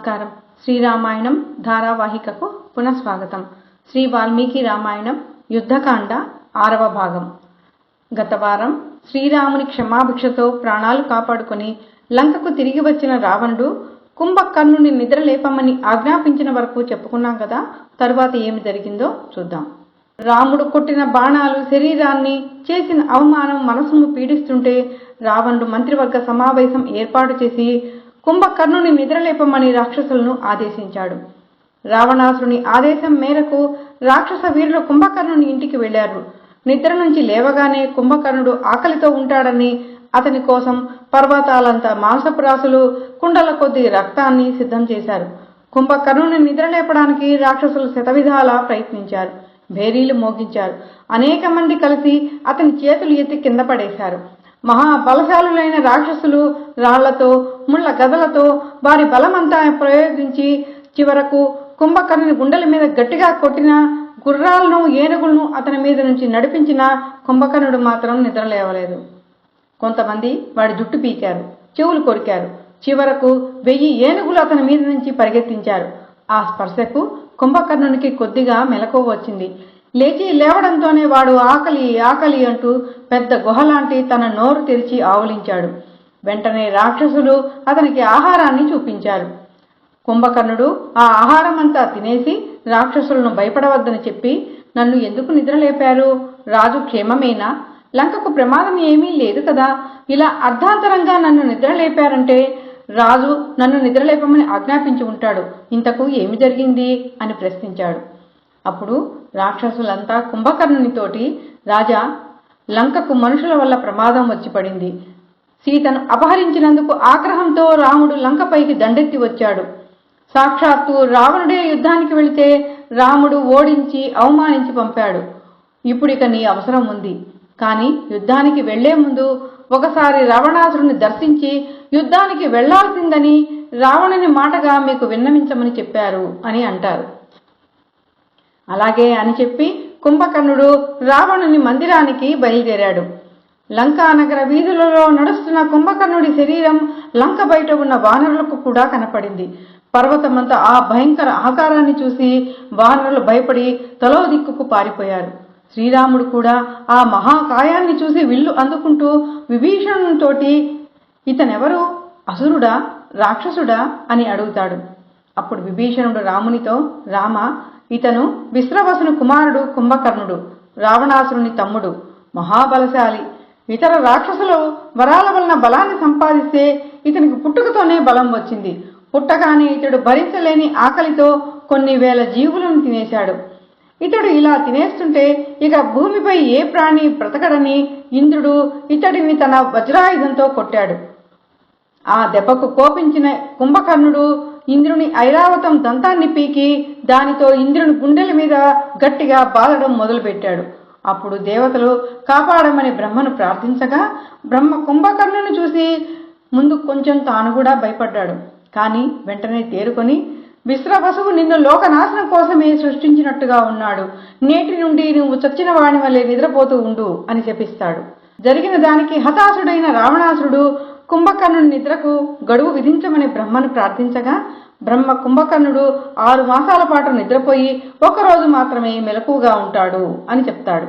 నమస్కారం. శ్రీరామాయణం ధారావాహికకు పునఃస్వాగతం. శ్రీ వాల్మీకి రామాయణం యుద్ధకాండ ఆరవ భాగం. గత వారం శ్రీరాముని క్షమాభిక్షతో ప్రాణాలు కాపాడుకొని లంకకు తిరిగి వచ్చిన రావణుడు కుంభకర్ణుని నిద్రలేపమని ఆజ్ఞాపించిన వరకు చెప్పుకున్నాం కదా తరువాత ఏమి జరిగిందో చూద్దాం. రాముడు కొట్టిన బాణాలు శరీరాన్ని చేసిన అవమానం మనసును పీడిస్తుంటే రావణుడు మంత్రివర్గ సమావేశం ఏర్పాటు చేసి కుంభకర్ణుని నిద్రలేపమని రాక్షసులను ఆదేశించాడు. రావణాసురుని ఆదేశం మేరకు రాక్షస వీరులు కుంభకర్ణుని ఇంటికి వెళ్ళారు నిద్ర నుంచి లేవగానే కుంభకర్ణుడు ఆకలితో ఉంటాడని అతని కోసం పర్వతాలంతా మాంసపురాసులు కుండల కొద్ది రక్తాన్ని సిద్ధం చేశారు. కుంభకర్ణుని నిద్రలేపడానికి రాక్షసులు శతవిధాలా ప్రయత్నించారు. భేరీలు మోగించారు. అనేక మంది కలిసి అతని చేతులు ఎత్తి కింద పడేశారు. మహాబలశాలులైన రాక్షసులు రాళ్ళతో ముళ్ళ గదలతో వారి బలమంతా ప్రయోగించి చివరకు కుంభకర్ణుని గుండెల మీద గట్టిగా కొట్టిన గుర్రాలను ఏనుగులను అతని మీద నుంచి నడిపించిన కుంభకర్ణుడు మాత్రం నిద్రలేవలేదు కొంతమంది వాడి జుట్టు పీకారు చెవులు కొరికారు. చివరకు వెయ్యి ఏనుగులు అతని మీద నుంచి పరిగెత్తించారు. ఆ స్పర్శకు కుంభకర్ణునికి కొద్దిగా మెలకువ వచ్చింది. లేచి లేవడంతోనే వాడు ఆకలి ఆకలి అంటూ పెద్ద గుహలాంటి తన నోరు తెరిచి ఆవులించాడు. వెంటనే రాక్షసులు అతనికి ఆహారాన్ని చూపించారు. కుంభకర్ణుడు ఆ ఆహారం అంతా తినేసి రాక్షసులను భయపడవద్దని చెప్పి నన్ను ఎందుకు నిద్రలేపారు? రాజు క్షేమమేనా? లంకకు ప్రమాదం ఏమీ లేదు కదా. ఇలా అర్ధాంతరంగా నన్ను నిద్రలేపారంటే రాజు నన్ను నిద్రలేపమని ఆజ్ఞాపించి ఉంటాడు. ఇంతకు ఏమి జరిగింది? అని ప్రశ్నించాడు. అప్పుడు రాక్షసులంతా కుంభకర్ణునితోటి రాజా లంకకు మనుషుల వల్ల ప్రమాదం వచ్చి పడింది. సీతను అపహరించినందుకు ఆగ్రహంతో రాముడు లంకపైకి దండెత్తి వచ్చాడు. సాక్షాత్తు రావణుడే యుద్ధానికి వెళితే రాముడు ఓడించి అవమానించి పంపాడు. ఇప్పుడిక నీ అవసరం ఉంది. కానీ యుద్ధానికి వెళ్ళే ముందు ఒకసారి రావణాసురుని దర్శించి యుద్ధానికి వెళ్ళాల్సిందని రావణుని మాటగా మీకు విన్నవించమని చెప్పారు అని అంటారు. అలాగే అని చెప్పి కుంభకర్ణుడు రావణుని మందిరానికి బయలుదేరాడు. లంకా నగర వీధులలో నడుస్తున్న కుంభకర్ణుడి శరీరం లంక బయట ఉన్న వానరులకు కూడా కనపడింది. పర్వతమంతా ఆ భయంకర ఆకారాన్ని చూసి వానరులు భయపడి తలో దిక్కుకు పారిపోయారు. శ్రీరాముడు కూడా ఆ మహాకాయాన్ని చూసి విల్లు అందుకుంటూ విభీషణునితోటి ఇతనెవరు? అసురుడా? రాక్షసుడా? అని అడుగుతాడు. అప్పుడు విభీషణుడు రామునితో రామ ఇతను విశ్రవసుని కుమారుడు కుంభకర్ణుడు రావణాసురుని తమ్ముడు మహాబలశాలి. ఇతర రాక్షసులు వరాల వలన బలాన్ని సంపాదిస్తే ఇతనికి పుట్టుకతోనే బలం వచ్చింది. పుట్టగానే ఇతడు భరించలేని ఆకలితో కొన్ని వేల జీవులను తినేశాడు. ఇతడు ఇలా తినేస్తుంటే ఇక భూమిపై ఏ ప్రాణి బ్రతకడని ఇంద్రుడు ఇతడిని తన వజ్రాయుధంతో కొట్టాడు. ఆ దెబ్బకు కోపించిన కుంభకర్ణుడు ఇంద్రుని ఐరావతం దంతాన్ని పీకి దానితో ఇంద్రుని గుండెల మీద గట్టిగా బాధడం మొదలుపెట్టాడు. అప్పుడు దేవతలు కాపాడమని బ్రహ్మను ప్రార్థించగా బ్రహ్మ కుంభకర్ణుని చూసి ముందు కొంచెం తాను కూడా భయపడ్డాడు. కానీ వెంటనే తేరుకొని విశ్రవసువు నిన్ను లోకనాశనం కోసమే సృష్టించినట్టుగా ఉన్నాడు. నేటి నుండి నువ్వు చచ్చిన వాణి వల్లే నిద్రపోతూ ఉండు అని చెప్పిస్తాడు. జరిగిన దానికి హతాశుడైన రావణాసురుడు కుంభకర్ణుని నిద్రకు గడువు విధించమని బ్రహ్మను ప్రార్థించగా బ్రహ్మ కుంభకర్ణుడు ఆరు మాసాల పాటు నిద్రపోయి ఒకరోజు మాత్రమే మెలకుగా ఉంటాడు అని చెప్తాడు.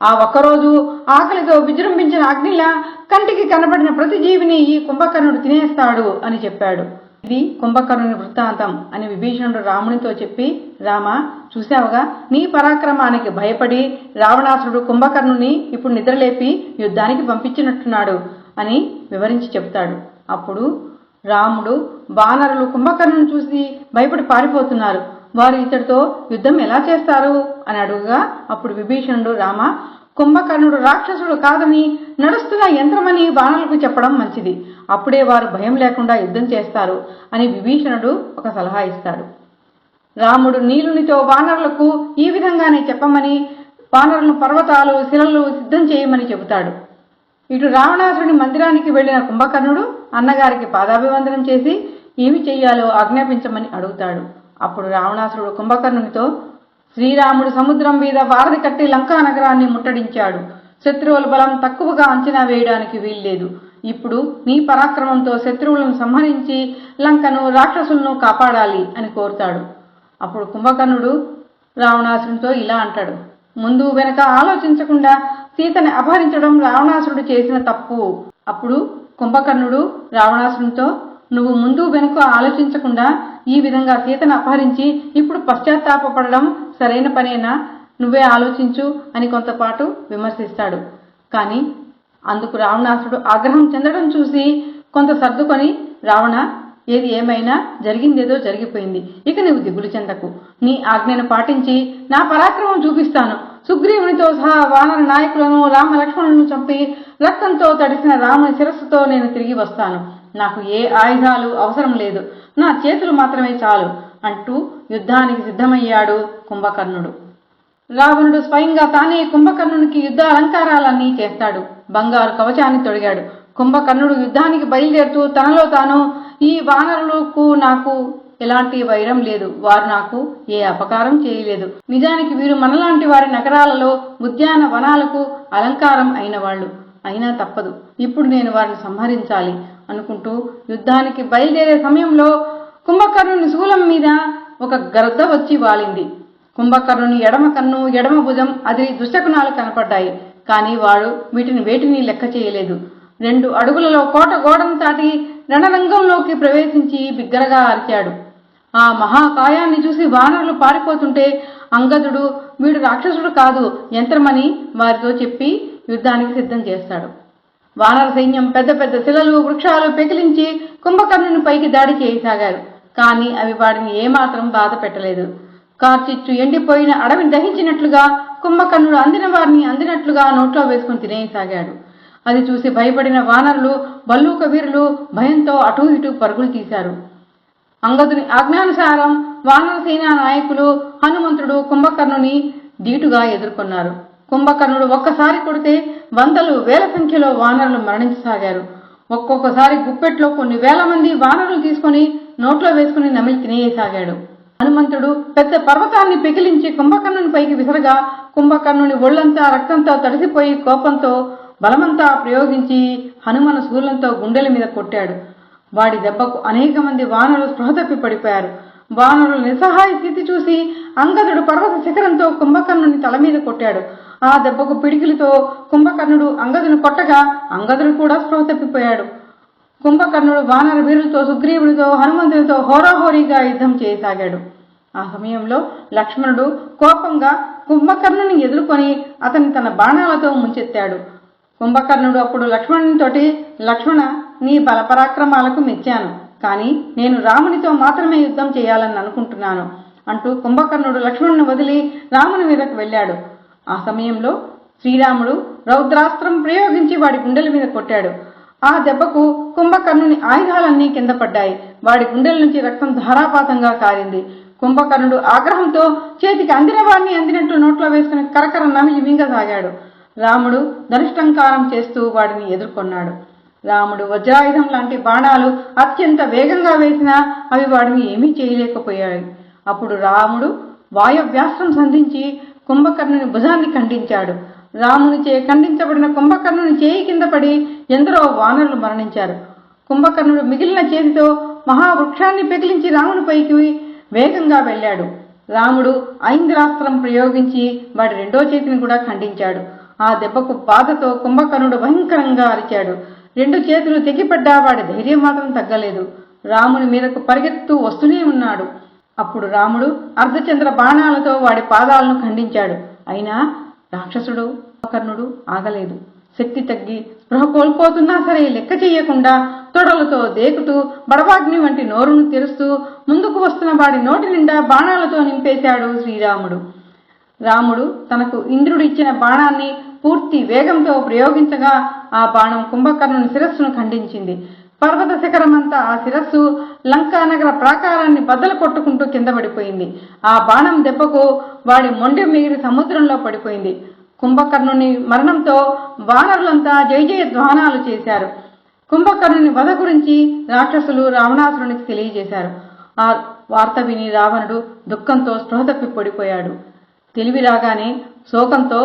ఆ ఒక్కరోజు ఆకలితో విజృంభించిన అగ్నిలా కంటికి కనబడిన ప్రతి జీవిని ఈ కుంభకర్ణుడు తినేస్తాడు అని చెప్పాడు. ఇది కుంభకర్ణుని వృత్తాంతం అని విభీషణుడు రామునితో చెప్పి రామ చూశావుగా నీ పరాక్రమానికి భయపడి రావణాసురుడు కుంభకర్ణుని ఇప్పుడు నిద్రలేపి యుద్ధానికి పంపించినట్టున్నాడు. అని వివరించి చెప్తాడు అప్పుడు రాముడు బాణరులు కుంభకర్ణుని చూసి భయపడి పారిపోతున్నారు. వారు ఇతడితో యుద్ధం ఎలా చేస్తారు? అని అడుగుగా అప్పుడు విభీషణుడు రామ కుంభకర్ణుడు రాక్షసుడు కాదని నడుస్తున్న యంత్రమని వానరులకు చెప్పడం మంచిది. అప్పుడే వారు భయం లేకుండా యుద్ధం చేస్తారు అని విభీషణుడు ఒక సలహా ఇస్తాడు. రాముడు నీలునితో వానరులకు ఈ విధంగానే చెప్పమని వానరులను పర్వతాలు శిలలు సిద్ధం చేయమని చెబుతాడు. ఇటు రావణాసురుని మందిరానికి వెళ్ళిన కుంభకర్ణుడు అన్నగారికి పాదాభివందనం చేసి ఏమి చెయ్యాలో ఆజ్ఞాపించమని అడుగుతాడు. అప్పుడు రావణాసురుడు కుంభకర్ణునితో శ్రీరాముడు సముద్రం మీద వారధి కట్టి లంకా నగరాన్ని ముట్టడించాడు. శత్రువుల బలం తక్కువగా అంచనా వేయడానికి వీల్లేదు. ఇప్పుడు నీ పరాక్రమంతో శత్రువులను సంహరించి లంకను రాక్షసులను కాపాడాలి అని కోరుతాడు. అప్పుడు కుంభకర్ణుడు రావణాసురునితో ఇలా అంటాడు. ముందు వెనక ఆలోచించకుండా సీతని అపహరించడం రావణాసురుడు చేసిన తప్పు. అప్పుడు కుంభకర్ణుడు రావణాసురునితో నువ్వు ముందు వెనుక ఆలోచించకుండా ఈ విధంగా సీతను అపహరించి ఇప్పుడు పశ్చాత్తాపడడం సరైన పనేనా? నువ్వే ఆలోచించు అని కొంతపాటు విమర్శిస్తాడు. కానీ అందుకు రావణాసుడు ఆగ్రహం చెందడం చూసి కొంత సర్దుకొని రావణ ఏది ఏమైనా జరిగిందేదో జరిగిపోయింది. ఇక నువ్వు దిగులు చెందకు. నీ ఆజ్ఞను పాటించి నా పరాక్రమం చూపిస్తాను. సుగ్రీవునితో సహా వానర నాయకులను రామ లక్ష్మణులను చంపి రక్తంతో తడిసిన రాముని శిరస్సుతో నేను తిరిగి వస్తాను. నాకు ఏ ఆయుధాలు అవసరం లేదు. నా చేతులు మాత్రమే చాలు అంటూ యుద్ధానికి సిద్ధమయ్యాడు కుంభకర్ణుడు. రావణుడు స్వయంగా తానే కుంభకర్ణునికి యుద్ధ అలంకారాలన్నీ చేస్తాడు. బంగారు కవచాన్ని తొడిగాడు. కుంభకర్ణుడు యుద్ధానికి బయలుదేరుతూ తనలో తాను ఈ వానరులకు నాకు ఎలాంటి వైరం లేదు. వారు నాకు ఏ అపకారం చేయలేదు. నిజానికి వీరు మనలాంటి వారి నగరాలలో ఉద్యాన వనాలకు అలంకారం అయిన వాళ్ళు అయినా తప్పదు. ఇప్పుడు నేను వారిని సంహరించాలి అనుకుంటూ యుద్ధానికి బయలుదేరే సమయంలో కుంభకర్ణుని శూలం మీద ఒక గరద్ద వచ్చి వాలింది. కుంభకర్ణుని ఎడమ కన్ను ఎడమ భుజం అదిరి దుష్టకుణాలు కనపడ్డాయి. కానీ వాడు వీటిని వేటిని లెక్క చేయలేదు. రెండు అడుగులలో కోట గోడను దాటి రణరంగంలోకి ప్రవేశించి బిగ్గరగా అరిచాడు. ఆ మహాకాయాన్ని చూసి వానరులు పారిపోతుంటే అంగదుడు వీడు రాక్షసుడు కాదు యంత్రమని వారితో చెప్పి యుద్ధానికి సిద్ధం చేస్తాడు. వానర సైన్యం పెద్ద పెద్ద శిలలు వృక్షాలు పెకిలించి కుంభకర్ణుని పైకి దాడి చేయసాగారు. కానీ అవి వాడిని ఏమాత్రం బాధ పెట్టలేదు. కార్చిచ్చు ఎండిపోయిన అడవిని దహించినట్లుగా కుంభకర్ణుడు అందిన వారిని అందినట్లుగా నోట్లో వేసుకుని తినేయసాగాడు. అది చూసి భయపడిన వానరులు బల్లూక వీరులు భయంతో అటూ ఇటూ పరుగులు తీశారు. అంగదుని ఆజ్ఞానుసారం వానర సేనా నాయకులు హనుమంతుడు కుంభకర్ణుని ధీటుగా ఎదుర్కొన్నారు. కుంభకర్ణుడు ఒక్కసారి కొడితే వందలు వేల సంఖ్యలో వానరులు మరణించసాగారు. ఒక్కొక్కసారి గుప్పెట్లో కొన్ని వేల మంది వానరులు తీసుకొని నోట్లో వేసుకుని నమిలి తినేయసాగాడు. హనుమంతుడు పెద్ద పర్వతాన్ని పెకిలించి కుంభకర్ణుని పైకి విసరగా కుంభకర్ణుని ఒళ్ళంతా రక్తంతో తడిసిపోయి కోపంతో బలమంతా ప్రయోగించి హనుమన శూలంతో గుండెల మీద కొట్టాడు. వాడి దెబ్బకు అనేక మంది వానరులు స్పృహ తప్పి పడిపోయారు. వానరుల నిస్సహాయ స్థితి చూసి అంగదుడు పర్వత శిఖరంతో కుంభకర్ణుని తల మీద కొట్టాడు. ఆ దెబ్బకు పిడికిలితో కుంభకర్ణుడు అంగదుని కొట్టగా అంగదుడు కూడా స్పృహ తప్పిపోయాడు. కుంభకర్ణుడు వానర వీరులతో సుగ్రీవుడితో హనుమంతునితో హోరాహోరీగా యుద్ధం చేయసాగాడు. ఆ సమయంలో లక్ష్మణుడు కోపంగా కుంభకర్ణుని ఎదుర్కొని అతని తన బాణాలతో ముంచెత్తాడు. కుంభకర్ణుడు అప్పుడు లక్ష్మణునితోటి లక్ష్మణ నీ బలపరాక్రమాలకు మెచ్చాను. కానీ నేను రామునితో మాత్రమే యుద్ధం చేయాలని అనుకుంటున్నాను అంటూ కుంభకర్ణుడు లక్ష్మణుని వదిలి రాముని మీదకు వెళ్ళాడు. ఆ సమయంలో శ్రీరాముడు రౌద్రాస్త్రం ప్రయోగించి వాడి గుండెల మీద కొట్టాడు. ఆ దెబ్బకు కుంభకర్ణుని ఆయుధాలన్నీ కింద పడ్డాయి. వాడి గుండెల నుంచి రక్తం ధారాపాతంగా కారింది. కుంభకర్ణుడు ఆగ్రహంతో చేతికి అందిన వాడిని అందినట్టు నోట్లో వేసుకుని కరకర నమిలి మింగసాగాడు రాముడు ధనుష్టంకారం చేస్తూ వాడిని ఎదుర్కొన్నాడు. రాముడు వజ్రాయుధం లాంటి బాణాలు అత్యంత వేగంగా వేసినా అవి వాడిని ఏమీ చేయలేకపోయాయి. అప్పుడు రాముడు వాయవ్యాస్త్రం సంధించి కుంభకర్ణుని భుజాన్ని ఖండించాడు. రాముని చే ఖండించబడిన కుంభకర్ణుని చేయి కింద పడి ఎందరో వానరులు మరణించారు. కుంభకర్ణుడు మిగిలిన చేతితో మహావృక్షాన్ని పెకిలించి రాముని పైకి వేగంగా వెళ్ళాడు. రాముడు ఐంద్రాస్త్రం ప్రయోగించి వాడి రెండో చేతిని కూడా ఖండించాడు. ఆ దెబ్బకు బాధతో కుంభకర్ణుడు భయంకరంగా అరిచాడు. రెండు చేతులు తెగిపడ్డా వాడి ధైర్యం మాత్రం తగ్గలేదు. రాముని మీదకు పరిగెత్తు వస్తూనే ఉన్నాడు. అప్పుడు రాముడు అర్ధచంద్ర బాణాలతో వాడి పాదాలను ఖండించాడు. అయినా రాక్షసుడు కర్ణుడు ఆగలేదు. శక్తి తగ్గి స్పృహ కోల్పోతున్నా సరే లెక్క చెయ్యకుండా తొడలతో దేకుతూ బడవాగ్ని వంటి నోరును తెరుస్తూ ముందుకు వస్తున్న వాడి నోటి నిండా బాణాలతో నింపేశాడు శ్రీరాముడు. రాముడు తనకు ఇంద్రుడిచ్చిన బాణాన్ని పూర్తి వేగంతో ప్రయోగించగా ఆ బాణం కుంభకర్ణుని శిరస్సును ఖండించింది. పర్వత శిఖరమంతా ఆ శిరస్సు లంకానగర ప్రాకారాన్ని బద్దలు కొట్టుకుంటూ కింద పడిపోయింది. ఆ బాణం దెబ్బకు వాడి మొండి మిగిలి సముద్రంలో పడిపోయింది. కుంభకర్ణుని మరణంతో వానరులంతా జయ జయ ధ్వానాలు చేశారు. కుంభకర్ణుని వధ గురించి రాక్షసులు రావణాసురునికి తెలియజేశారు. ఆ వార్త విని రావణుడు దుఃఖంతో స్పృహ తప్పి పడిపోయాడు. తెలివి రాగానే శోకంతో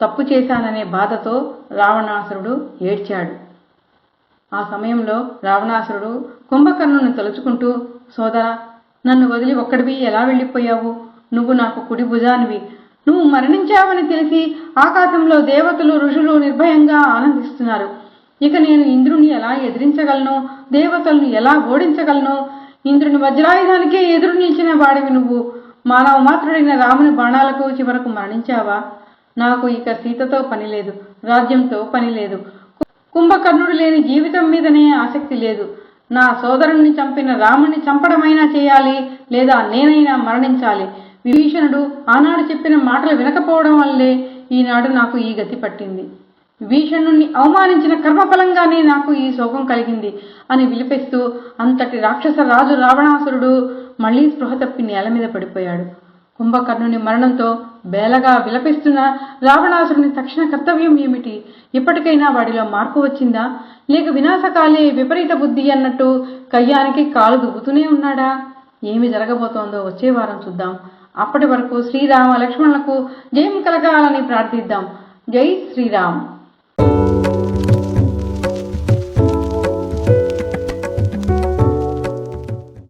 తప్పు చేశాననే బాధతో రావణాసురుడు ఏడ్చాడు. ఆ సమయంలో రావణాసురుడు కుంభకర్ణుని తలుచుకుంటూ సోదరా నన్ను వదిలి ఒక్కడివి ఎలా వెళ్ళిపోయావు? నువ్వు నాకు కుడి భుజానివి. నువ్వు మరణించావని తెలిసి ఆకాశంలో దేవతలు ఋషులు నిర్భయంగా ఆనందిస్తున్నారు. ఇక నేను ఇంద్రుని ఎలా ఎదిరించగలను? దేవతలను ఎలా ఓడించగలను? ఇంద్రుని వజ్రాయుధానికే ఎదురు నిలిచిన వాడివి నువ్వు. మానవ మాత్రుడైన రాముని బాణాలకు చివరకు మరణించావా? నాకు ఇక సీతతో పని లేదు రాజ్యంతో పని లేదు. కుంభకర్ణుడు లేని జీవితం మీదనే ఆసక్తి లేదు. నా సోదరుణ్ణి చంపిన రాముణ్ణి చంపడమైనా చేయాలి లేదా నేనైనా మరణించాలి? విభీషణుడు ఆనాడు చెప్పిన మాటలు వినకపోవడం వల్లే ఈనాడు నాకు ఈ గతి పట్టింది. విభీషణుణ్ణి అవమానించిన కర్మఫలంగానే నాకు ఈ శోకం కలిగింది అని విలిపిస్తూ అంతటి రాక్షస రాజు రావణాసురుడు మళ్ళీ స్పృహ తప్పి నేల మీద పడిపోయాడు. కుంభకర్ణుని మరణంతో బేలగా విలపిస్తున్న రావణాసురుని తక్షణ కర్తవ్యం ఏమిటి? ఇప్పటికైనా వాడిలో మార్పు వచ్చిందా? లేక వినాశకాలే విపరీత బుద్ధి అన్నట్టు కయ్యానికి కాలు దువ్వుతూనే ఉన్నాడా? ఏమి జరగబోతోందో వచ్చే వారం చూద్దాం. అప్పటి వరకు శ్రీరామ లక్ష్మణులకు జయం కలగాలని ప్రార్థిద్దాం. జై శ్రీరామ్.